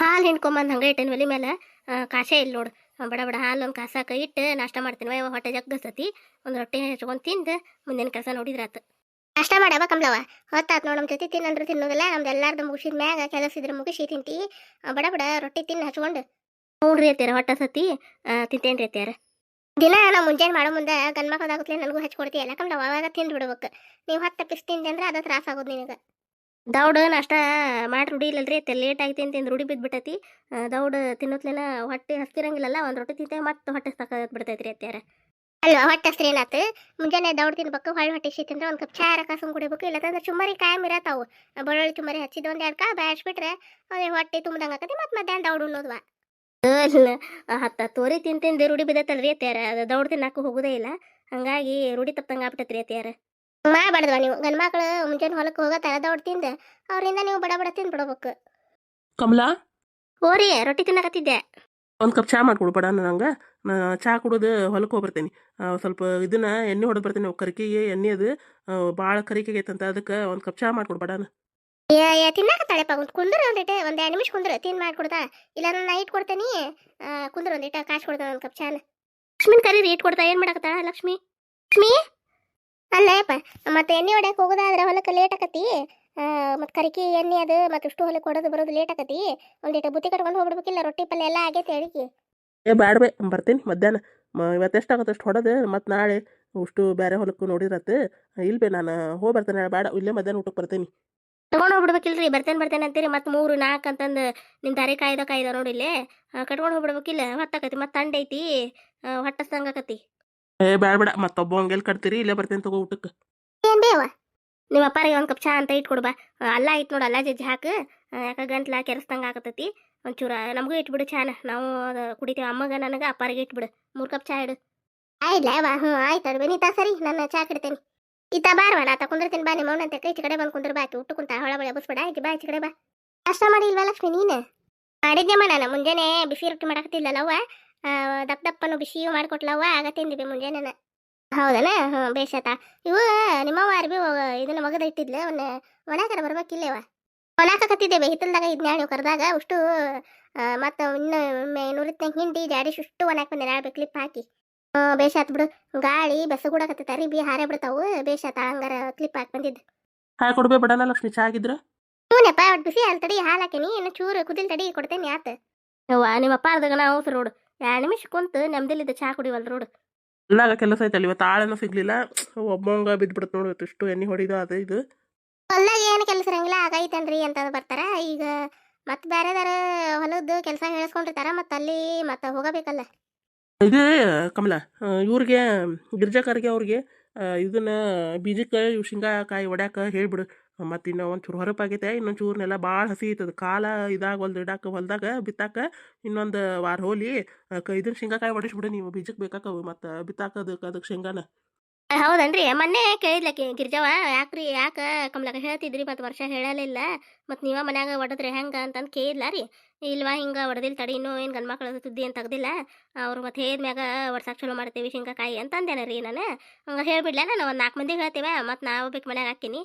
ಹಾಲು ಹಿಂಡ್ಕೊಂಬಂದು ಹಂಗೆ ಇಟ್ಟೇನಿ ಒಲೆ ಮೇಲೆ ಕಾಸೇ ಇಲ್ಲ ನೋಡು. ಬಡ ಬಡ ಹಾಲು ಒಂದು ಕಾಸಾಕ ಇಟ್ಟು ನಾಷ್ಟ ಮಾಡ್ತೀನಿ. ವಯವ ಹೊಟ್ಟೆ ಜಗ್ಗಸ್ತತಿ ಒಂದು ರೊಟ್ಟಿ ಹೆಚ್ಕೊಂಡು ತಿಂದು ಮುಂದಿನ ಕೆಲಸ ನೋಡಿದ್ರಾತು. ನಾಷ್ಟ ಮಾಡವ ಕಮ್ಲವ ಹೊತ್ತಾತ್ ನೋಡಿ ನಮ್ಮ ಜೊತೆ ತಿನ್ನಂದ್ರೆ ತಿನ್ನೋದಿಲ್ಲ. ನಮ್ದು ಎಲ್ಲಾರ್ದು ಮುಗಿಸಿದ ಮ್ಯಾಗ ಕೆಲಸ ಇದ್ರೆ ಮುಗಿಸಿ ತಿಂತಿ ಬಡ ಬಡ ರೊಟ್ಟಿ ತಿನ್ನು ಹಚ್ಕೊಂಡು. ನೋಡ್ರಿ ಅತ್ಯಾರ ಹೊಟ್ಟೆ ಸತಿ. ತಿಂತೇನ್ರಿ ಅತ್ಯಾರ ದಿನ ನಾವು ಮುಂಜಾನೆ ಮಾಡೋ ಮುಂದೆ ಗಂಡ್ ಮಕ್ಕಳಾಗುತ್ತಲೇ ನನಗೂ ಹಚ್ಕೊಡ್ತೀಯಲ್ಲ ಕಮ್ಲವ ಅವಾಗ ತಿಂದು ಬಿಡ್ಬೇಕು. ನೀವು ಹತ್ತು ಪಿಸ್ ತಿಂದೆ ಅಂದ್ರೆ ಅದು ತ್ರಾಸ ಆಗೋದು ನಿನಗೆ. ದೌಡ್ ನಾಷ್ಟ ಮಾಡಿ ರೂಢಿ ಇಲ್ಲಲ್ರಿ ಲೇಟ್ ಆಗಿ ತಿಂದು ತಿಂದು ರೂಢಿ ಬಿದ್ದುಬಿಟ್ಟೈತಿ ದೌಡ್ ತಿನ್ನೋತ್ಲೇನ ಹೊಟ್ಟೆ ಹಸ್ತಿರಂಗಿಲ್ಲಲ್ಲ ಒಂದು ರೊಟ್ಟಿ ತಿಂತೆ ಮತ್ತೆ ಹೊಟ್ಟೆ ಸಾಕಾಗತ್ ಬಿಡ್ತೈತ್ರಿ ಅತ್ಯಾರ ಅಲ್ವಾ ಹೊಟ್ಟೆ ಹಸ್ರಿ ಏನಾತು? ಮುಂಜಾನೆ ದೌಡ್ ತಿನ್ಬೇಕು ಹೊಳ್ಳಿ ಹೊಟ್ಟೆ ಶೀತ ಅಂದ್ರೆ ಒಂದು ಕಪ್ ಚಾರ ಕಾಸು ಕುಡಿಬೇಕು ಇಲ್ಲದಂದ್ರೆ ಚುಮ್ಮರಿ ಕಾಯಂ ಇರತ್ತಾವು ಬೆಳ್ಳುಳ್ಳಿ ಚುಮ್ಮರಿ ಹಚ್ಚಿದ ಒಂದು ಎರಡು ಕಾ ಬ್ಯಾಡ್ಸ್ಬಿಟ್ರೆ ಅದೇ ಹೊಟ್ಟೆ ತುಂಬ್ದಂಗೆ ಆಕತಿ ಮತ್ತೆ ಮಧ್ಯಾಹ್ನ ದೌಡ್ ಉಣ್ಣೋದ್ವಾ. ಹತ್ತ ತೋರಿ ತಿಂತಿಂದು ತಿಂದು ರೂಢಿ ಬಿದ್ದತ್ತಲ್ರಿ ಅತ್ಯಾರ ಅದು ದೌಡ್ ತಿನ್ನಾಕು ಹೋಗೋದೇ ಇಲ್ಲ. ಹಂಗಾಗಿ ರೂಢಿ ತಪ್ಪಂಗೆ ಆಗ್ಬಿಟ್ಟತ್ರಿ ಅತ್ಯಾರ ಮಾಡಬಾರ್ದವ ನೀವು. ಗಂಡ ಮಕ್ಳು ಮುಂಜಾನೆ ಹೊಲಕ್ಕೆ ಹೋಗತ್ತಾರ ತರದ ಹೊಡ್ತಿಂದ ಅವರಿಂದ ನೀವು ಬಡ ಬಡ ತಿಂದು ಬಿಡ್ಬೇಕು. ಕಮಲಾ? ಓರಿ ರೊಟ್ಟಿ ತಿನ್ನಕತ್ತಿದ್ದೆ. ಒಂದು ಕಪ್ ಚಾ ಮಾಡ್ಕೊಡು ಬಡ ನಂಗೆ. ಚಾ ಕುಡಿದು ಹೊಲಕ್ಕೆ ಹೋಗ್ಬರ್ತೀನಿ. ಸ್ವಲ್ಪ ಇದನ್ನ ಎಣ್ಣೆ ಹೊಡೆದು ಬರ್ತೀನಿ ಕರಿಕೆಗೆ ಎಣ್ಣೆ ಅದು ಭಾಳ ಕರಿಕೆಗೆ ಐತಂತ ಅದಕ್ಕೆ ಒಂದು ಕಪ್ ಚಾ ಮಾಡ್ಕೊಡು ಬಡನ ಏ ತಿನ್ನಕತ್ತಾಳೆಪ್ಪ ಒಂದು ಕುಂದ್ರ ಒಂದಿಟ್ಟು ಒಂದು ಎರಡು ನಿಮಿಷ ಕುಂದ್ರ ತಿನ್ ಮಾಡ್ಕೊಡ್ತಾ. ಇಲ್ಲ ನಾನು ನೈಟ್ ಕೊಡ್ತೇನಿ ಕುಂದ್ರ ಒಂದಿಟ ಕಾಸು ಕೊಡ್ತಾನೆ ಒಂದು ಕಪ್ ಚಾನ ಲಕ್ಷ್ಮಿನ ಕರೀರಿ ಇಟ್ ಕೊಡ್ತಾ ಏನು ಮಾಡಕತ್ತಾಳ ಲಕ್ಷ್ಮಿ? ಲಕ್ಷ್ಮಿ? ಅಲ್ಲಪ್ಪ ಮತ್ತೆ ಎಣ್ಣೆ ಹೊಡ್ಯಕ್ಕೆ ಹೋಗೋದಾದ್ರೆ ಹೊಲಕ್ಕೆ ಲೇಟ್ ಆಕತಿ. ಮತ್ತು ಕರಿಕಿ ಎಣ್ಣೆ ಅದು ಮತ್ತೆ ಇಷ್ಟು ಹೊಲಕ್ಕೆ ಕೊಡೋದು ಬರೋದು ಲೇಟ್ ಆಕತಿ. ಒಂದಿಟ್ಟು ಬುತ್ತಿ ಕಟ್ಕೊಂಡು ಹೋಗ್ಬಿಡ್ಬೇಕಿಲ್ಲ ರೊಟ್ಟಿ ಪಲ್ಯ ಎಲ್ಲ ಆಗೈತೆ ಅಡಿಗೆ ಏ ಬ್ಯಾಡ್ಬೆ ಬರ್ತೀನಿ ಮಧ್ಯಾಹ್ನ. ಮ ಇವತ್ತು ಎಷ್ಟು ಆಗುತ್ತೆ ಅಷ್ಟು ಹೊಡೆದು ಮತ್ತು ನಾಳೆ ಅಷ್ಟು ಬೇರೆ ಹೊಲಕ್ಕೂ ನೋಡಿರತ್ತೆ ಇಲ್ಲ ಬೇ ನಾನು ಹೋಗಿ ಬರ್ತೇನೆ ಬೇಡ ಇಲ್ಲೇ ಮಧ್ಯಾಹ್ನ ಊಟಕ್ಕೆ ಬರ್ತೀನಿ. ತಗೊಂಡು ಹೋಗ್ಬಿಡ್ಬೇಕಿಲ್ರಿ ಬರ್ತೇನೆ ಬರ್ತೇನೆ ಅಂತೀರಿ ಮತ್ತೆ ಮೂರು ನಾಲ್ಕು ಅಂತಂದು ನಿಮ್ಮ ದಾರಿ ಕಾಯ್ದ ಕಾಯ್ದ ನೋಡಿಲ್ಲೇ ಕಟ್ಕೊಂಡು ಹೋಗ್ಬಿಡ್ಬೇಕಿಲ್ಲ ಹೊತ್ತಾಕತಿ ಮತ್ತೆ ತಂಡ ಐತಿ. ಹೊಟ್ಟಸ್ತಂಗಾಕತಿ ಏ ಬೇಡ ಬೇಡ ಮತ್ತೊಬ್ಬ ಹಂಗೆಲ್ಲಿ ಕಟ್ತೀರಿ ಇಲ್ಲೇ ಬರ್ತೇನೆ ತಗೋ ಊಟಕ್ಕೆ. ಏನ್ ಬೇವ? ನಿಮ್ಮ ಅಪ್ಪಾರಿಗೆ ಒಂದು ಕಪ್ ಚಾ ಅಂತ ಇಟ್ಕೊಡು ಬಾ. ಅಲ್ಲಾ ಐತ್ ನೋಡು ಅಲ್ಲ ಜಜ್ಜಿ ಹಾಕು. ಯಾಕೆ ಗಂಟ್ಲ ಕೆರೆಸ್ದಂಗೆ ಆಗತೈತಿ? ಒಂಚೂರ ನಮಗೂ ಇಟ್ಬಿಡು ಚಾನ. ನಾವು ಅದು ಕುಡಿತೀವಿ. ಅಮ್ಮಗ ನನಗೆ ಅಪ್ಪಾರಿಗೆ ಇಟ್ಬಿಡು. ಮೂರು ಕಪ್ ಚಾ ಇಡು. ಆಯ್ಲ ಬಾ ಹ್ಞೂ ಆಯ್ತು ಅಡ್ಬೆ. ನೀ ತಾ ಸರಿ ನನ್ನ ಚಾ ಕಿಡ್ತೇನೆ ಈತ ಬಾರ್ವ ನಾ ತಕೊಂಡಿರ್ತೀನಿ ಕುಂದಿರ್ತೀನಿ ಬಾ ನಿಮ್ಮ ಅಂತ ಕೈ ಕಡೆ ಬಂದು ಕುಂದ್ರ ಬಾ. ಆಯ್ತು ಉಟ್ಟು ಕುಂತ ಹೊಳ ಬಳಿ ಬಸ್ಬೇಡ ಆಯ್ತು ಬಾ ಈಚೆ ಕಡೆ ಬಾ. ಕಷ್ಟ ಮಾಡಿಲ್ವಾ ಲಕ್ಷ್ಮಿ ನೀನು? ಮಾಡಿದ್ನಮ್ಮ ನಾನು. ಮುಂಜಾನೆ ಬಿಸಿ ರೊಟ್ಟಿ ಮಾಡಕತ್ತಿಲ್ಲಲ್ಲವ್ವ ದಪ್ಪ ದಪ್ಪನು ಬಿಸಿಯೂ ಮಾಡಿಕೊಟ್ಲವ್ವ ಆಗ ತಿಂದಿವಿ ಮುಂಜಾನೆ ಹೌದನ? ಹ್ಞೂ ಬೇಷಾತ ಇವು ನಿಮ್ಮವ್ವ ಅರ್ಬಿ ಇದನ್ನ ಮಗದ ಇಟ್ಟಿದ್ಲೆ ಅವನ್ನ ಒಣಕರ ಬರ್ಬೇಕಿಲ್ಲೇವ? ಬಿ ಹಿತ್ತಲ್ದಾಗ ಇದ್ನ ನೀವು ಕರೆದಾಗ ಅಷ್ಟು ಮತ್ತು ಇನ್ನು ನೂರಿತ್ನಾಗ ಹಿಂಡಿ ಜಾಡಿ ಸುಷ್ಟು ಒಣಾಕ ಬಂದೆ ನಾಳೆ ಕ್ಲಿಪ್ ಹಾಕಿ. ಹ್ಞೂ ಬೇಷಾತ್ ಬಿಡು. ಗಾಳಿ ಬೆಸಗೂಡಕತ್ತೈತೆ ಅರಿಬಿ ಹಾರೇ ಬಿಡ್ತಾವು ಬೇಷಾತ ಹಂಗಾರ ಕ್ಲಿಪ್ ಹಾಕಿ ಬಂದಿದ್ದು. ಹಾಯ್ ಕೊಡ್ಬೇ ಲಕ್ಷ್ಮಿ ಚಾ ಆಗಿದ್ರೆ ಹ್ಞೂನಪ್ಪ ಒಟ್ಟು ಬಿಸಿ ಹಾಲು ತಡಿ ಹಾಲು ಹಾಕಿನಿ ಇನ್ನು ಚೂರು ಕುದಿಲ್ ತಡಿ ಕೊಡ್ತೇನೆ ಆತ. ನಿಮ್ಮಪ್ಪ ನಿಮ್ಮ ಅಪ್ಪ ನಾವು ಅವಸರ ನೋಡು. ಎರಡು ನಿಮಿಷ ಕುಂತು ಚಹಾ ಕುಡಿವಲ್ ರೋಡ್ ಎಲ್ಲಾಗ ಕೆಲಸ ಐತಲ್ಲ ಇವತ್ತು ಆಳನ ಸಿಗ್ಲಿಲ್ಲ. ಒಬ್ಬಂಗ ಬಿದ್ಬಿಡುತ್ತೆ ನೋಡು ಇವತ್ತು ಇಷ್ಟು ಎಣ್ಣೆ ಹೊಡಿದು ಅದು ಇದು. ಹೊಲ್ದಾಗ ಏನು ಕೆಲಸ ಇರಂಗಿಲ್ಲ ಆಗೈತನ್ರಿ ಅಂತ ಬರ್ತಾರ. ಈಗ ಮತ್ತೆ ಬೇರೆದಾರ ಹೊಲದ್ದು ಕೆಲಸ ಹೇಳಿಸ್ಕೊಂಡಿರ್ತಾರ ಮತ್ತೆ ಅಲ್ಲಿ ಮತ್ತೆ ಹೋಗಬೇಕಲ್ಲ. ಇದು ಕಮಲ ಇವ್ರಿಗೆ ಗಿರ್ಜಾಕಾರಿಗೆ ಅವ್ರಿಗೆ ಇದನ್ನ ಬೀಜಕ್ಕೆ ಶೇಂಗಾ ಶೇಂಗಾಕಾಯಿ ಒಡ್ಯಾಕ ಹೇಳ್ಬಿಡು. ಮತ್ತು ಇನ್ನು ಒಂಚೂರು ಚೂರು ಹೊರಪಾಗೈತೆ ಇನ್ನೊಂದು ಚೂರ್ನೆಲ್ಲ ಭಾಳ ಹಸಿ ಐತದ ಕಾಲ ಇದಾಗ ಇಡಾಕ ಹೊಲ್ದಾಗ ಬಿತ್ತಾಕ ಇನ್ನೊಂದು ವಾರ ಹೋಲಿ ಕ ಇದನ್ನ ಶೇಂಗಾಕಾಯಿ ಹೊಡಿಸ್ಬಿಡು ನೀವು ಬೀಜಕ್ಕೆ ಬೇಕಾಕವು ಮತ್ತು ಬಿತ್ತಾಕದಕ್ಕೆ ಅದಕ್ಕೆ ಶೇಂಗಾನ. ಹೌದನ್ರಿ ಮೊನ್ನೆ ಕೇಳಿದ್ಲಕ್ಕೆ ಗಿರಿಜವ ಯಾಕ್ರಿ ಯಾಕ ಕಮ್ಲಕ ಹೇಳ್ತಿದ್ರಿ ಮತ್ತು ವರ್ಷ ಹೇಳಲಿಲ್ಲ ಮತ್ತೆ ನೀವ ಮನ್ಯಾಗ ಒಡದ್ರಿ ಹೆಂಗ ಅಂತಂದು ಕೇಳಿದ್ಲ ರೀ ಇಲ್ವಾ ಹಿಂಗ ಒಡದಿಲ್ ತಡಿ ಇನ್ನೂ ಏನು ಗಂಡು ಮಕ್ಳು ಸುದ್ದಿ ಅಂತ ತೆಗ್ದಿಲ್ಲ. ಅವ್ರು ಮತ್ತೆ ಹೇದ್ಮ್ಯಾಗ ವರ್ಷಾಕ್ ಚಲೋ ಮಾಡ್ತೀವಿ ಶೇಂಗಾಕಾಯಿ ಅಂತ ಅಂದೇನ ರೀ ನಾನು. ಹಂಗೆ ಹೇಳ್ಬಿಡ್ಲ ನಾನು ಒಂದು ನಾಲ್ಕು ಮಂದಿಗೆ ಹೇಳ್ತೇವೆ ಮತ್ತು ನಾವು ಬೇಕು ಮನ್ಯಾಗ ಹಾಕಿನಿ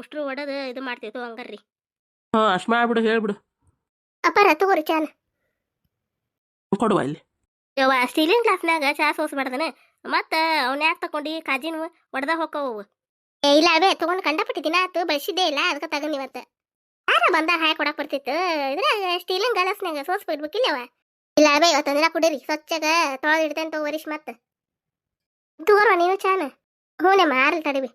ಉಷ್ಟ್ರು ಒಡದು ಇದು ಮಾಡ್ತೇವೆ ಹಂಗಾರ್ರಿ. ಹಾಂ ಅಷ್ಟು ಮಾಡ್ಬಿಡು ಹೇಳ್ಬಿಡು. ಅಪ್ಪಾರ ತಗೋರಿ ಚಾನ. ಕೊಡುವ ಇಲ್ಲಿ. ಯವ್ವ ಸ್ಟೀಲಿನ ಗ್ಲಾಸ್ನಾಗ ಚಾ ಸೋಸ್ಬಾರ್ದನ. ಮತ್ತ ಅವನ ಯಾಕೆ ತಗೊಂಡು? ಕಾಜಿನ ಒಡ್ದ ಹೋಗವು ಏ ಇಲ್ಲ ಅವೇ ತಗೊಂಡು ಕಂಡಪಟ್ಟಿ ದಿನ ಆತು ಬಳಸಿದ್ದೇ ಇಲ್ಲ ಅದಕ್ಕೆ ತಗೊಂಡು ಇವತ್ತು ಯಾರ ಬಂದ ಹಾಯ್ ಕೊಡಕ್ ಬರ್ತಿತ್ತು? ಇದ್ರಾಗ ಸ್ಟೀಲಿನ ಗ್ಲಾಸ್ನಾಗ ಸೋಸ್ ಅವ ಇಲ್ಲ ಅವೇ ಇವತ್ತು ದಿನ ಕುಡೀರಿ ಸ್ವಚ್ಛಗ ತೊಳೆದು ಇಡ್ತೇನೆ ತಗೋರಿಶ್ ಮತ್ತೆ. ತಗೋರ್ವ ನೀನು ಚಾನ? ಹ್ಞೂ ಮಾರಲ್ ತಡಿವಿ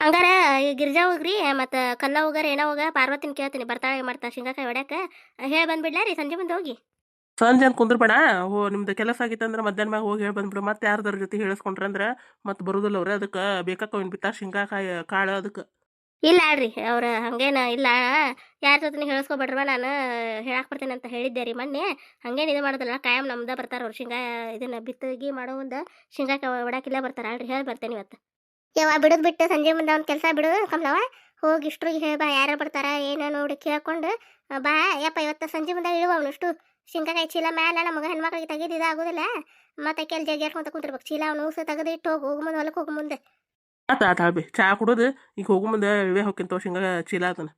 ಹಂಗಾರ ಈ ಗಿರ್ಜಾ ಹೋಗ್ರಿ ಮತ್ತೆ ಕಲ್ಲ ಹೋಗಾರ ಏನೋ ಹೋಗ ಪಾರ್ವತಿನ ಕೇಳ್ತೀನಿ ಬರ್ತಾಳೆ ಮಾಡ್ತಾ ಶೇಂಗಾಕಾಯಿ ಹೊಡ್ಯಾಕ ಹೇಳಿ ಬಂದ್ಬಿಡ್ಲಾ ರೀ ಸಂಜೆ ಮುಂದೆ ಹೋಗಿ. ಸಂಜೆ ಅಂತ ಕುಂದ್ರಬೇಡ. ಓ ನಿಮ್ದು ಕೆಲಸ ಆಗಿತ್ತಂದ್ರೆ ಮಧ್ಯಾಹ್ನ ಮ್ಯಾಗ ಹೋಗಿ ಹೇಳಿ ಬಂದ್ಬಿಡು ಮತ್ತೆ ಯಾರ್ದಾರ ಜೊತೆ ಹೇಳಿಸ್ಕೊಂಡ್ರಂದ್ರೆ ಮತ್ತೆ ಬರೋದಿಲ್ಲ ಅವ್ರೆ. ಅದಕ್ಕೆ ಬೇಕಾಕವ್ ಬಿತ್ತ ಬಿತ್ತಾ ಶೇಂಗಾಕಾಯಿ ಕಾಳು ಅದಕ್ಕೆ. ಇಲ್ಲ ಅಲ್ರಿ ಅವ್ರ ಹಂಗೇನ ಇಲ್ಲ. ಯಾರ ಜೊತೆ ಹೇಳಿಸ್ಕೊಬೇಡ್ರವ. ನಾನು ಹೇಳಕ್ ಬರ್ತೇನೆ ಅಂತ ಹೇಳಿದ್ದೆ ರೀ ಮೊನ್ನೆ. ಹಂಗೇನು ಇದು ಮಾಡೋದಲ್ಲ ಕಾಯಂ ನಮ್ದ ಬರ್ತಾರ ಅವ್ರು. ಶೇಂಗಾ ಇದನ್ನ ಬಿತ್ತಗಿ ಮಾಡೋ ಮುಂದೆ ಶೇಂಗಾ ಒಡಾಕಿಲ್ಲ ಬರ್ತಾರ. ಅಲ್ರಿ ಹೇಳಿ ಬರ್ತೇನೆ ಇವತ್ತು. ಯಾವ ಬಿಡದ್ ಬಿಟ್ಟು ಸಂಜೆ ಮುಂದೆ ಒಂದು ಕೆಲಸ ಬಿಡು ಕಮ್ಲವ ಹೋಗಿ ಇಷ್ಟ್ರಿಗೆ ಹೇಳಿ ಬಾ ಯಾರು ಬರ್ತಾರ ಏನೋ ನೋಡಿ ಕೇಳ್ಕೊಂಡು ಬಾ. ಯಪ್ಪ ಇವತ್ತು ಸಂಜೆ ಮುಂದೆ ಇಳುವ ಅವನು ಇಷ್ಟು ಶೇಂಗಾಕಾಯಿ ಚೀಲ ಮ್ಯಾಲ ನಮಗೆ ಹೆಣ್ಮಕ್ಳಿಗೆ ತೆಗೆದು ಇದಾಗೋದಿಲ್ಲ. ಮತ್ತೆ ಕೆಲ್ ಜಗ್ಗಾಡ್ಕೊಂತ ಕುಂತಿರ್ಬೇಕು. ಚೀಲ ಅವನು ಊಸ ತೆಗೆದು ಇಟ್ಟು ಹೋಗು ಹೋಗು ಮುಂದೆ ಹೊಲಕ್ಕೆ ಹೋಗು ಮುಂದೆ. ಆತ ಆತ ಬಿ ಚಾ ಕುಡೋದು ಈಗ ಹೋಗು ಮುಂದೆ ಇವೇ ಹೋಗ್ಕಿಂತ ಶೇಂಗಾ ಚೀಲ ಆತನ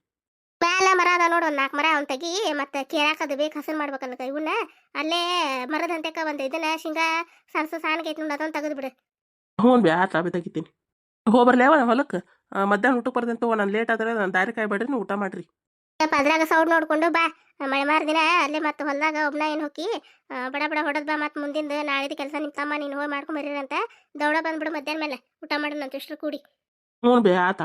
ಮ್ಯಾಲ ಮರ ಅದ ನೋಡು ಒಂದು ನಾಲ್ಕು ಮರ ಅವ್ನ ತೆಗಿ ಮತ್ತೆ ಕೇರಾಕದು ಬೇಕು ಹಸನ್ ಮಾಡ್ಬೇಕಲ್ಲ ಇವನ್ನ ಅಲ್ಲೇ ಮರದ ಹಂತೆಕ ಒಂದು ಇದನ್ನ ಶೇಂಗಾ ಸಣ್ಣ ಸಣ್ಣ ಐತಿ ನೋಡಿ ಅದನ್ನ ತೆಗೆದು ಬಿಡು. ಹ್ಞೂ ಬಿ ಆತ ಬಿ ತೆಗಿತೀನಿ. ಹೋಗ್ಬರ್ಲೇವ ಹೊಲಕ್ಕೆ ಮಧ್ಯಾಹ್ನ ಊಟಕ್ಕೆ ಬರ್ದಂತ ನಾನು ಲೇಟ್ ಆದ್ರೆ ನಾನು ದಾರಿ ಕಾಯ್ಬೇಡ್ರಿ ನೀವು ಊಟ ಮಾಡಿರಿ. ಅದ್ರಾಗ ಸೌಂಡ್ ನೋಡ್ಕೊಂಡು ಬಾ. ಮಳೆ ಮಾರ ದಿನ ಅಲ್ಲೇ ಮತ್ತೆ ಹೊಲ್ದಾಗ ಒಬ್ನ ಏನು ಹೋಗಿ ಬಡ ಬಡ ಹೊಡೆದ್ ಬಾ ಮತ್ತೆ ಮುಂದಿಂದ ನಾಳಿದ ಕೆಲಸ ನಿಮ್ಮ ತಮ್ಮ ನೀನು ಹೋಗಿ ಮಾಡ್ಕೊಂಡ್ ಬರೀರಂತ ದೌಡ ಬಂದ್ಬಿಡು ಮಧ್ಯಾಹ್ನ ಮೇಲೆ. ಊಟ ಮಾಡೋಣಂತ ಇಷ್ಟು ಕೂಡಿ. ಹ್ಞೂ ಬಿ ಆತ.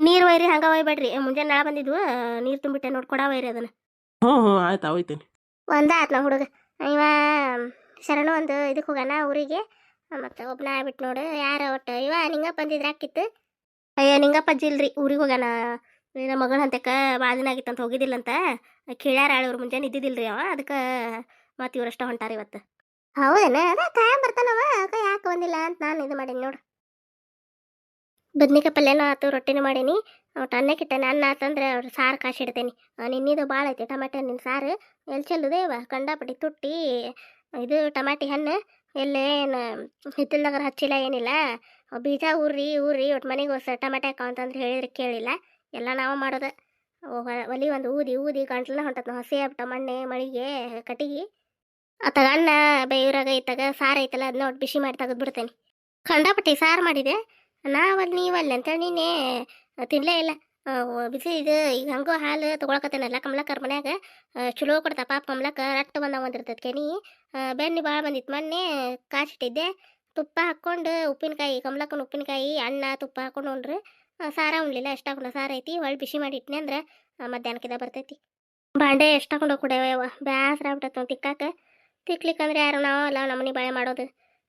ನೀರು ವೈರಿ ಹಂಗ ಒಯ್ಬೇಡ್ರಿ. ಮುಂಜಾನೆ ನಾಳೆ ಬಂದಿದ್ವು ನೀರು ತುಂಬಿಟ್ಟೆ ನೋಡ್ಕೊಡ ಒಯ್ರಿ ಅದನ್ನ. ಹ್ಞೂ ಹ್ಞೂ ಆಯ್ತು ಒಯ್ತೀನಿ. ಒಂದ ಆತ್ ನಾ ಹುಡುಗ. ಇವ ಶರಣು ಒಂದು ಇದಕ್ಕೆ ಹೋಗೋಣ ಊರಿಗೆ. ಮತ್ತೆ ಒಬ್ನ ಆಗ್ಬಿಟ್ಟು ನೋಡು ಯಾರ ಒಟ್ಟು. ಇವ ನಿಂಗಪ್ಪ ಬಂದಿದ್ರೆ ಆಕಿತ್ತು ಅಯ್ಯೋ ನಿಂಗಪ್ಪ ಜಿಲ್ರಿ ಊರಿಗೆ ಹೋಗೋಣ ನಮ್ಮ ಮಗಳ ಹಂತಕ್ಕೆ ಭಾಳ ದಿನ ಆಗಿತ್ತಂತ ಹೋಗಿದ್ದಿಲ್ಲಂತ, ಕೇಳ್ಯಾರ ಆಳವ್ರು ಮುಂಜಾನೆ ರೀ ಅವ, ಅದಕ್ಕೆ ಮತ್ತೆ ಇವರಷ್ಟ ಹೊಂಟಾರ ಇವತ್ತು. ಹೌದೇನ? ಅದ ಕಾಯ ಬರ್ತಾನವ ಅದಕ್ಕೆ ಯಾಕೆ ಬಂದಿಲ್ಲ ಅಂತ ನಾನು ಇದು ಮಾಡೀನಿ ನೋಡು. ಬದ್ನಿಕಾಯಿ ಪಲ್ಯನೂ ಆತು, ರೊಟ್ಟಿನೂ ಮಾಡೀನಿ ಒಟ್ಟು ಅನ್ನಕ್ಕೆ ಇಟ್ಟೆ ಅನ್ನ ಆತಂದ್ರೆ ಅವ್ರು ಸಾರು ಕಾಶಿ ಇಡ್ತೇನೆ. ನಿನ್ನಿದು ಭಾಳ ಐತಿ ಟಮಾಟೆ ಹಣ್ಣಿನ ಸಾರು ಎಲ್ಲಿ ಚೆಲ್ಲುದೇವ ಕಂಡಾಪಟ್ಟಿ ತುಟ್ಟಿ, ಇದು ಟಮಾಟಿ ಹಣ್ಣು ಎಲ್ಲೇನು ಹಿತ್ತಲ್ದಾಗ ಹಚ್ಚಿಲ್ಲ ಏನಿಲ್ಲ, ಬೀಜ ಊರಿ ಊರಿ ಒಟ್ಟು ಮನೆಗೆ ಹೊಸ ಟಮಾಟೆ ಹಾಕೋ ಅಂತಂದ್ರೆ ಹೇಳಿದ್ರೆ ಕೇಳಿಲ್ಲ. ಎಲ್ಲ ನಾವು ಮಾಡೋದು. ಒಲಿ ಒಂದು ಊದಿ ಊದಿ ಗಂಟ್ಲನ್ನ ಹೊಂಟತ್ ನಾವು ಹಸಿ ಆಗ್ಬಿಟ್ಟ ಮಣ್ಣೆ, ಮಳಿಗೆ, ಕಟ್ಟಿಗೆ. ಅತ್ತಾಗ ಅನ್ನ ಬೇವ್ರಾಗ ಇತ್ತಾಗ, ಸಾರು ಐತಲ್ಲ ಅದನ್ನ ಒಟ್ಟು ಬಿಸಿ ಮಾಡಿ ತೆಗೆದು ಬಿಡ್ತೇನೆ. ಖಂಡಪಟ್ಟಿ ಸಾರು ಮಾಡಿದೆ. ನಾವಲ್ಲಿ ನೀವಲ್ಲಿ ಅಂತೇಳಿ ನೀನೇ ತಿನ್ನಲೇ ಇಲ್ಲ. ಬಿಸಿ ಇದು ಈಗ ಹಂಗೂ ಹಾಲು ತೊಗೊಳಕತ್ತೇನಲ್ಲ ಕಮಲಕ್ಕರ ಮನ್ಯಾಗ. ಚಲೋ ಕೊಡ್ತಾ ಪಾಪ ಕಮಲಕ್ಕ ರಟ್ಟು ಬಂದ ಒಂದಿರ್ತದೆ ಕೆನಿ. ಬೆಣ್ಣೆ ಭಾಳ ಬಂದಿತ್ತು ಮೊನ್ನೆ ಕಾಸಿಟ್ಟಿದ್ದೆ ತುಪ್ಪ ಹಾಕ್ಕೊಂಡು ಉಪ್ಪಿನಕಾಯಿ ಕಮಲಕ್ಕನ ಉಪ್ಪಿನಕಾಯಿ ಅಣ್ಣ ತುಪ್ಪ ಹಾಕೊಂಡು ಉಂಡ್ರೆ ಸಾರ ಉಣ್ಲಿಲ್ಲ ಎಷ್ಟು ಹಾಕೊಂಡು ಸಾರ ಐತಿ ಒಳ್ಳೆ ಬಿಸಿ ಮಾಡಿ ಇಟ್ನೆ ಅಂದ್ರೆ ಮಧ್ಯಾಹ್ನಕ್ಕಿದ ಬರ್ತೈತಿ. ಬಾಂಡೆ ಎಷ್ಟು ಹಾಕೊಂಡು ಕುಡಿಯವ ಬ್ಯಾಸ್ರ ಆಗ್ಬಿಟ್ಟತ್ ನಾವು ತಿಕ್ಕಾಕ. ತಿಕ್ಲಿಕ್ಕಂದ್ರೆ ಯಾರು ನಾವು ಅಲ್ಲ ನಮ್ಮನೆ ಬಾಳೆ ಮಾಡೋದು.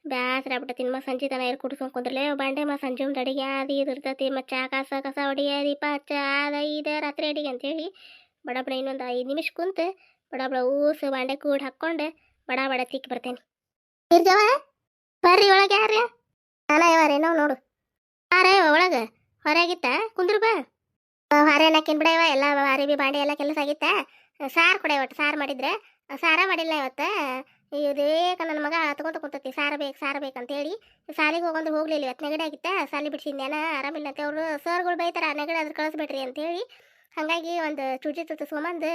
ಬ್ಯಾಸ್ರ ಆಗ್ಬಿಟ್ಟತಿ ತಿನ್ಮ ಸಂಜೆ ತನ ಏರ್ ಕುಡಿಸ್ಕೊಂಡು ಬಾಂಡೆ ಮ ಸಂಜೆ ಒಂದು ಅಡಿಗೆ ಅದು ಇದು ಇರ್ತೈತಿ ಮತ್ತು ಕಸ ಕಸ ಹೊಡಿಯ ದೀಪ ಹಚ್ಚ ಅದ ಇದು ರಾತ್ರಿ ಅಡಿಗೆ ಅಂತೇಳಿ ಬಡ ಬಡ ಇನ್ನೊಂದು ಐದು ನಿಮಿಷ ಕುಂತು ಬಡ ಬಡ ಊಸು ಬಾಂಡೆ ಕೂಡ್ ಹಾಕ್ಕೊಂಡು ಬಡ ಬಡ ತಿಕ್ಕಿ ಬರ್ತೇನೆ. ಇರ್ಜವ? ಬರ್ರಿ ಒಳಗೆ ಯಾರು ನಾನ ಯಾವ ನೋಡು. ಯಾರೇ ಒಳಗೆ? ಹೊರಗಿತ್ತ? ಕುಂದ್ರು ಬಾ. ಹಾರೆ ನಾಕಿನ್ ಬಿಡವ ಎಲ್ಲ ಹಾರಿ ಬಿ ಬಾಂಡೆ ಎಲ್ಲ ಕೆಲಸ ಆಗಿತ್ತ? ಸಾರು ಕೊಡೆ ಒಟ್ಟು, ಸಾರು ಮಾಡಿದ್ರೆ? ಸಾರ ಮಾಡಿಲ್ಲ ಇವತ್ತು? ಇದೇಕ ನನ್ನ ಮಗ ತಗೊಂತ ಕುಂತತಿ, ಸಾರ ಬೇಕು, ಸಾರ ಬೇಕಂತ ಹೇಳಿ ಸಾಲಿಗೆ ಹೋಗಂದ್ರೆ ಹೋಗ್ಲಿಲ್ಲ ಇವತ್ತು ನೆಗಡಿ ಆಗಿತ್ತ? ಸಾಲಿ ಬಿಡ್ಸಿದ್ನೇನ ಆರಾಮಿಲ್ಲ ಅಂತ ಅವರು ಸರ್ಗಳು ಬೈತಾರ ನೆಗಡಿ ಅದ್ರ ಕಳಿಸ್ಬೇಡ್ರಿ ಅಂತೇಳಿ. ಹಾಗಾಗಿ ಒಂದು ಚುಚಿ ತುತ್ತು ಸುಮಂದು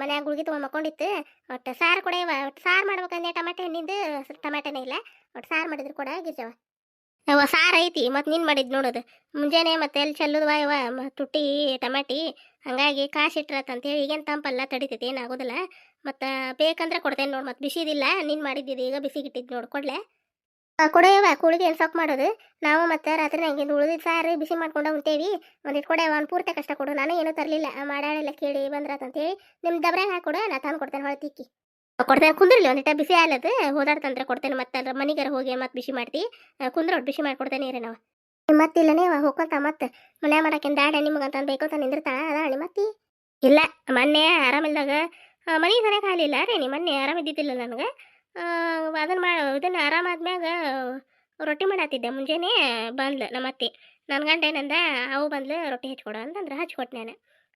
ಮನ್ಯಾಗ ಗುಳ್ಗಿ ತೊಗೊಂಡು ಮಕ್ಕೊಂಡಿತ್ತು. ಒಟ್ಟು ಸಾರು ಕೊಡೆಯವ ಒಟ್ಟು ಸಾರು ಮಾಡ್ಬೇಕಂದೆ ಟಮಾಟೆ ಹಣ್ಣಿಂದು ಟಮಾಟೆನೇ ಇಲ್ಲ. ಒಟ್ಟು ಸಾರು ಮಾಡಿದ್ರು ಕೂಡ ಗಿರ್ಜವ ಯವ್ವ ಸಾರು ಐತಿ, ಮತ್ತು ನೀನು ಮಾಡಿದ್ ನೋಡೋದು. ಮುಂಜಾನೆ ಮತ್ತೆ ಎಲ್ಲಿ ಚೆಲ್ಲುದು ಇವ ತುಟ್ಟಿ, ಟಮಾಟಿ, ಹಾಗಾಗಿ ಕಾಸಿಟ್ರತ್ತಂತೇಳಿ ಈಗೇನು ತಂಪಲ್ಲ ತಡಿತೈತಿ ಏನಾಗೋದಿಲ್ಲ ಮತ್ತು ಬೇಕಂದ್ರೆ ಕೊಡ್ತೇನೆ ನೋಡಿ, ಮತ್ತೆ ಬಿಸಿದಿಲ್ಲ, ನೀನು ಮಾಡಿದ್ದಿದ್ದು ಈಗ ಬಿಸಿಗಿಟ್ಟಿದ್ದು ನೋಡಿ, ಕೊಡ್ಲೆ? ಕೊಡೆಯವ ಕೂಳಿಗೆ ಏನು ಸಾಕು ಮಾಡೋದು. ನಾವು ಮತ್ತೆ ರಾತ್ರಿ ನಂಗೆ ಉಳಿದಿದ್ದು ಸಾರು ಬಿಸಿ ಮಾಡ್ಕೊಂಡು ಉಂಟೇವಿ ಒಂದಿಟ್ಟು ಕೊಡೆಯವ ಒಂದು ಪೂರ್ತಿ ಕಷ್ಟ ಕೊಡು, ನಾನು ಏನೂ ತರಲಿಲ್ಲ. ಮಾಡಾಳೆಲ್ಲ ಕೇಳಿ ಬಂದ್ರಾತಂತೇಳಿ ನಿಮ್ಮ ದಬ್ರಾಗ ಹಾಕೊಡು, ನಾ ತಂದು ಕೊಡ್ತೇನೆ ಹೊಳೆ ತಿಕ್ಕಿ. ಕೊಡ್ತೇನೆ. ಕುಂದ್ರಲಿ ಒಂದಿಟ್ಟ ಬಿಸಿ ಆಲದು ಹೋದಾಡ್ತಂದ್ರೆ ಕೊಡ್ತೇನೆ ಮತ್ತೆ ಅದ್ರ ಮನೆಗಾರ ಹೋಗಿ ಮತ್ತೆ ಬಿಸಿ ಮಾಡ್ತಿ. ಕುಂದ್ರ ಒಟ್ಟು ಬಿಸಿ ಮಾಡ್ಕೊಡ್ತೇನೆ ರೀ ನಾವು. ಮತ್ತಿಲ್ಲನೇ ಹೋಗ್ಕೊಂತ ಮತ್ತೆ ಮನೆ ಮಾಡಕ್ಕೆ ದಾಡ ನಿಮ್ಗಂತ ಬೇಕು ಅಂತ ನಿಂದಿರ್ತಾಳ. ಅದಾಳಿ ಮತ್ತಿ. ಇಲ್ಲ ಮೊನ್ನೆ ಆರಾಮಿಲ್ದಾಗ ಮನೆ ಸರಿಯಾಗಿ ಖಾಲಿಲ್ಲ ರೀ ನೀ ಮೊನ್ನೆ ಆರಾಮಿದ್ದಿದ್ದಿಲ್ಲ ನನಗೆ. ಅದನ್ನ ಮಾ ಇದನ್ನು ಆರಾಮಾದ್ಮ್ಯಾಗ ರೊಟ್ಟಿ ಮಾಡತ್ತಿದ್ದೆ ಮುಂಜಾನೆ ಬಂದ್ಲು ನಮ್ಮ ಅತ್ತೆ ನನ್ನ ಗಂಡ ಏನಂದ ಅವು ಬಂದ್ಲು ರೊಟ್ಟಿ ಹಚ್ಕೊಡು ಅಂತಂದ್ರೆ ಹಚ್ಕೊಟ್ಟು ನಾನು.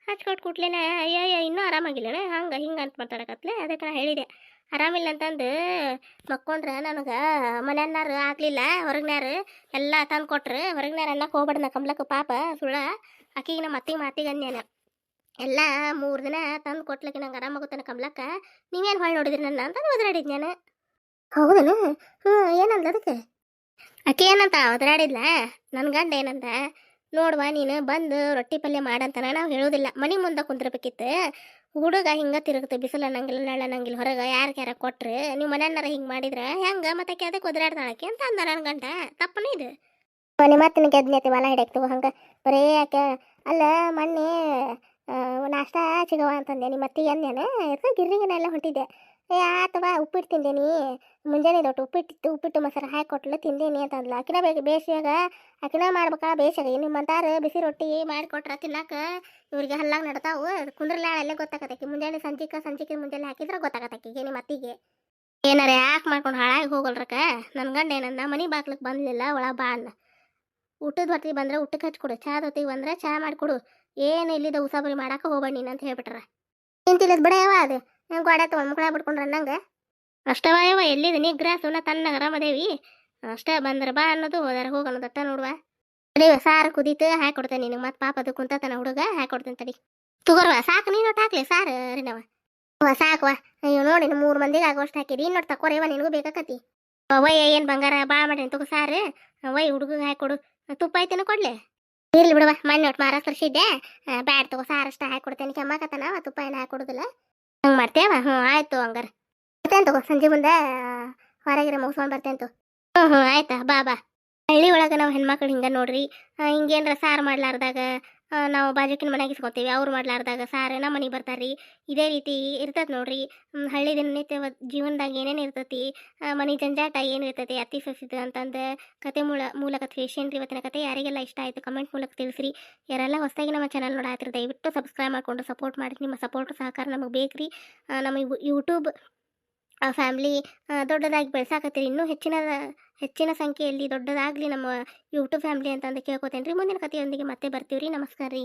ಹಚ್ಕೊಟ್ಟು ಕುಟ್ಲೇನೆ ಅಯ್ಯಯ್ಯ ಅಯ್ಯೋ ಇನ್ನೂ ಆರಾಮಾಗಿಲ್ಲನೆ? ಹಂಗೆ ಹಿಂಗೆ ಅಂತ ಮಾತಾಡಕತ್ಲೆ. ಅದಕ್ಕೆ ನಾ ಹೇಳಿದೆ. ಆರಾಮಿಲ್ಲ ಅಂತಂದು ಮಕ್ಕೊಂಡ್ರೆ ನನಗೆ ಮನೆಯನ್ನಾರು ಆಗಲಿಲ್ಲ ಹೊರಗ್ನಾರು ಎಲ್ಲ ತಂದು ಕೊಟ್ರು ಹೊರಗ್ನಾರು ಅನ್ನಕ್ಕೆ ಹೋಗ್ಬೇಡ ನಾ ಕಮ್ಲಕ್ಕ ಪಾಪ ಸುಳ್ಳ. ಆಕಿಗೆ ನಮ್ಮ ಅತ್ತಿಗೆ ಮಾತಿಗೆ ಅಂದ್ಯಾನ. ಎಲ್ಲ ಮೂರು ದಿನ ತಂದು ಕೊಟ್ಲಕ್ಕೆ ನಂಗೆ ಆರಾಮಾಗುತ್ತಾನೆ ಕಮ್ಲಕ್ಕ? ನೀವೇನು ಹೊಳ್ಳಿ ನೋಡಿದ್ರಿ ನನ್ನ? ಅಂತ ಒದರಾಡಿದ್ ನಾನು ಹೌದನು? ಹ್ಞೂ ಏನಂದ ಅದಕ್ಕೆ? ಆಕೆ ಏನಂತ ಒದರಾಡಿದ್ಲ? ನನ್ನ ಗಂಡ ಏನಂದ? ನೋಡುವ ನೀನು ಬಂದು ರೊಟ್ಟಿ ಪಲ್ಯ ಮಾಡಂತನ ನಾವು ಹೇಳೋದಿಲ್ಲ. ಮನೆ ಮುಂದೆ ಕುಂದ್ರಬೇಕಿತ್ತು. ಹುಡುಗ ಹಿಂಗೆ ತಿರುಗುತ್ತೆ, ಬಿಸಿಲು ಅನ್ನಂಗಿಲ್ಲ ನೆಳ್ಳ ಅನ್ನಂಗಿಲ್ಲ ಹೊರಗೆ. ಯಾರು ಯಾರ ಕೊಟ್ರೆ, ನೀವು ಮನೆಯನ್ನಾರ ಹಿಂಗೆ ಮಾಡಿದ್ರೆ ಹೆಂಗೆ? ಮತ್ತೆ ಅದಕ್ಕೆ ಒದರಾಡ್ದಾಳಕ್ಕೆ ಅಂತ ಅಂದ ನನ್ನ ಗಂಟ ತಪ್ಪನೇ ಇದು. ನಿನಗೆ ಮಾತಿನ ಗೆದ್ನೈತಿ ಹೊಲ ಹಿಡಿಯಕ್ತು ಹಂಗೆ. ಬರೇ ಯಾಕೆ ಅಲ್ಲ ಮೊನ್ನೆ ನಾಷ್ಟ ಸಿಗವ ಅಂತಂದೆ, ನಿಮ್ಮ ಅತ್ತಿಗೆ ಅಂದೇನ ಅದಕ್ಕೆ ಗಿರ್ರಿಗೆನೆಲ್ಲ ಹೊಂಟಿದ್ದೆ. ಏ ಆತವ ಉಪ್ಪಿಟ್ಟು ತಿಂದೇನಿ. ಮುಂಜಾನೆ ದೊಡ್ಡ ಉಪ್ಪಿಟ್ಟು ಉಪ್ಪಿಟ್ಟು ಮೊಸರು ಹಾಕಿ ಕೊಟ್ಲು ತಿಂದೇನಿ ಅಂತಂದ್ಲು ಆಕಿನ ಬೇಕು ಬೇಸಿಯಾಗ ಆಕಿನ ಮಾಡ್ಬೇಕಾ ಬೇಸಿಯಾಗ ನಿಮ್ಮಂತಾರು ಬಿಸಿ ರೊಟ್ಟಿ ಮಾಡಿಕೊಟ್ರ ತಿನ್ನಕ ಇವ್ರಿಗೆ ಹಲ್ಲಾಗ ನಡ್ತಾವು. ಕುಂದ್ರಲ್ಲಿ ಅಲ್ಲೇ ಗೊತ್ತಾಗತ್ತಕಿ ಮುಂಜಾನೆ ಸಂಜಿಕ ಸಂಜಿಕೆ ಮುಂಜಾನೆ ಹಾಕಿದ್ರೆ ಗೊತ್ತಾಗತ್ತಕಿಗೆ ನಿಮ್ಮ ಅತ್ತಿಗೆ? ಏನಾರ ಯಾಕೆ ಮಾಡ್ಕೊಂಡು ಹಾಳಾಗಿ ಹೋಗಲ್ರಕ್ಕ? ನನ್ನ ಗಂಡ ಏನಂದ, ಮನೆ ಬಾಗ್ಲಕ್ಕೆ ಬಂದಲಿಲ್ಲ ಒಳ ಬಾ ಅನ್ನ ಊಟದ ಹೊತ್ತಿಗೆ ಬಂದ್ರೆ ಊಟಕ್ಕೆ ಹಚ್ಕೊಡು ಚಹಾದ ಹೊತ್ತಿಗೆ ಬಂದ್ರೆ ಚಹಾ ಮಾಡಿಕೊಡು ಏನು ಇಲ್ಲಿದ ಉಸಾಬರಿ ಮಾಡಕ್ಕೆ ಹೋಗ್ಬೇಡ ನೀನು ಅಂತ ಹೇಳ್ಬಿಟ್ರ. ನಿಂತಿಲ್ಲದ ಬಿಡ ಯಾವ ಅದು. ಗೋಡೆ ತೊಗೊಂಡು ಮುಕ್ಕಳ ಬಿಡ್ಕೊಂಡ್ರ ನಂಗೆ ಅಷ್ಟವ ಯಾವ ಎಲ್ಲಿದೆ ನೀ? ಸುನ ತನ್ನ ಆರಾಮದೇವಿ ಅಷ್ಟೇ ಬಂದ್ರ ಬಾ ಅನ್ನೋದು, ಹೋದಾರ ಹೋಗ ಅನ್ನೋದಟ್ಟ ನೋಡುವ. ತಡಿ ಸಾರು ಕುದೀತು ಹಾಕೊಡ್ತೇನೆ ನಿನಗೆ. ಮತ್ತೆ ಪಾಪ ಅದು ಕುಂತಾತನ ಹುಡುಗ ಹಾಕೊಡ್ತೇನೆ ತಡಿ. ತುಗರ್ವ, ಸಾಕು, ನೀನು ಹಾಕ್ಲಿ, ಸಾರು ರೀನವ ಸಾಕುವ. ಅಯ್ಯೋ, ನೋಡಿ ಮೂರು ಮಂದಿಗೆ ಆಗೋಷ್ಟು ಹಾಕಿರಿ ಇನ್ನೊಟ್ಟು ತಕೋರೇವ ನಿನಗೂ ಬೇಕಾಕತಿ. ವಯ್ಯ ಏನ್ ಬಂಗಾರ ಬಾ ಮಾಡಿ ತುಗ, ಸಾರು. ವಯ್ ಹುಡುಗ ಹಾಕೊಡು ತುಪ್ಪ ಐತೇನು ಕೊಡ್ಲೆ. ಇರ್ಲಿ ಬಿಡವ ಮಣ್ಣು ಒಟ್ಟು ಮಾರ ತರಿಸಿದ್ದೆ ಬ್ಯಾಡ್ ತಗೋ, ಸಾರ್ ಅಷ್ಟ ಹಾಕಿ ಕೊಡ್ತೇನೆ. ಕೆಮ್ಮಕತ್ತನ ತುಪ್ಪ ಏನು ಹಾಕೊಡುದಿಲ್ಲ ಕೊಡುದಿಲ್ಲ. ಹಂಗೆ ಮಾಡ್ತೇವ ಹ್ಞೂ ಆಯ್ತು ಹಂಗಾರ. ಬರ್ತೇನೆ ತಗೋ, ಸಂಜೆ ಮುಂದೆ ಹೊರಗಿರ ಮುಗಿಸ್ಕೊಂಡು ಬರ್ತೇನೆ ತಗೋ. ಹ್ಞೂ ಹ್ಞೂ ಆಯ್ತಾ, ಬಾ ಬಾ. ಹಳ್ಳಿ ಒಳಗೆ ನಾವು ಹೆಣ್ಮಕ್ಳು ಹಿಂಗೆ ನೋಡ್ರಿ. ಹಿಂಗೇನ್ರ ಸಾರು ಮಾಡ್ಲಾರ್ದಾಗ ನಾವು ಬಾಜಕಿನ ಮನೆಗೆ ಇಸ್ಕೊತೀವಿ. ಅವ್ರು ಮಾಡ್ಲಾರ್ದಾಗ ಸಾರ್ ನಮ್ಮ ಮನೆಗೆ ಬರ್ತಾರ್ರಿ. ಇದೇ ರೀತಿ ಇರ್ತದೆ ನೋಡ್ರಿ. ಹಳ್ಳಿ ದಿನನಿತ್ಯ ಜೀವನದಾಗ ಏನೇನು ಇರ್ತೈತಿ ಮನೆ ಜಂಜಾಟ ಏನಿರ್ತೈತಿ ಅತಿ ಸಸಿದ ಅಂತಂದು ಕತೆ ಮೂಲ ಮೂಲಕ ತಿಳಿಸೇನ್ರಿ ಇವತ್ತಿನ ಕತೆ, ಯಾರಿಗೆಲ್ಲ ಇಷ್ಟ ಆಯಿತು ಕಮೆಂಟ್ ಮೂಲಕ ತಿಳಿಸ್ರಿ. ಯಾರೆಲ್ಲ ಹೊಸದಾಗಿ ನಮ್ಮ ಚಾನಲ್ ನೋಡಾತ್ರಿ, ದಯವಿಟ್ಟು ಸಬ್ಸ್ಕ್ರೈಬ್ ಮಾಡಿಕೊಂಡು ಸಪೋರ್ಟ್ ಮಾಡಿ. ನಿಮ್ಮ ಸಪೋರ್ಟ್ ಸಹಕಾರ ನಮಗೆ ಬೇಕ್ರಿ. ನಮ್ಮ ಇವು- ಯೂಟ್ಯೂಬ್ ಫ್ಯಾಮ್ಲಿ ದೊಡ್ಡದಾಗಿ ಬೆಳೆಸಾಕತ್ತೀರಿ ಇನ್ನೂ ಹೆಚ್ಚಿನ ಹೆಚ್ಚಿನ ಸಂಖ್ಯೆಯಲ್ಲಿ ದೊಡ್ಡದಾಗಲಿ ನಮ್ಮ ಯೂಟ್ಯೂಬ್ ಫ್ಯಾಮ್ಲಿ ಅಂತಂದು ಕೇಳ್ಕೊತೇನೆ ರೀ ಮುಂದಿನ ಕಥೆಯೊಂದಿಗೆ ಮತ್ತೆ ಬರ್ತೀವಿ ರೀ ನಮಸ್ಕಾರ ರೀ